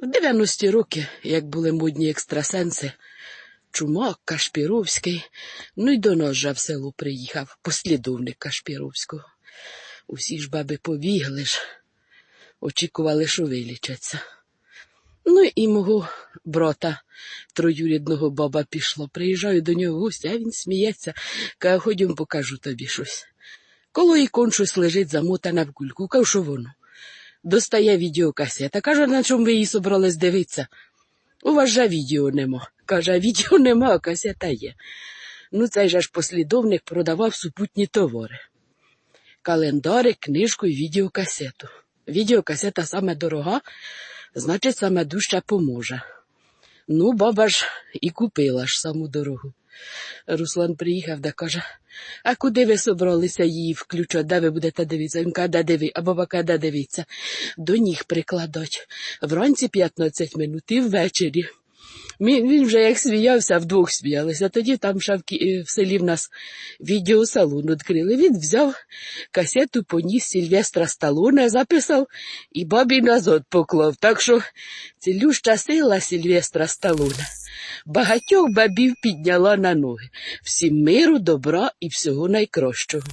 В 90-ті роки, як були модні екстрасенси, Чумак, Кашпіровський, ну й до нас же в село приїхав, послідовник Кашпіровського. Усі ж баби побігли ж, очікували, що вилічаться. Ну і мого брата троюрідного баба пішло. Приїжджаю до нього в гості, а він сміється, каже, ходім покажу тобі щось. Коло ікон щось лежить замотана в кульку. Кажу, що воно? Достає відеокасета. Каже, на чому ви її собрались дивитися? У вас же відео нема. Каже, відео нема, а касета є. Ну, цей же ж послідовник продавав супутні товари. Календари, книжку і відеокасету. Відеокасета саме дорога, значить, саме дужче поможе. Ну, баба ж і купила ж саму дорогу. Руслан приїхав да каже, а куди ви собралися її включати, де ви будете дивитися? Він каже, де диви, а баба каже, дивиться. До ніг прикладуть. Вранці 15 минут і ввечері. Він, вже як сміявся, вдвох сміялися. Тоді там ще в, селі в нас відеосалон відкрили. Він взяв касету, поніс Сільвестра Сталоне, записав і бабі назад поклав. Так що цілюща сила Сільвестра Сталоне багатьох бабів підняла на ноги. Всім миру, добра і всього найкращого.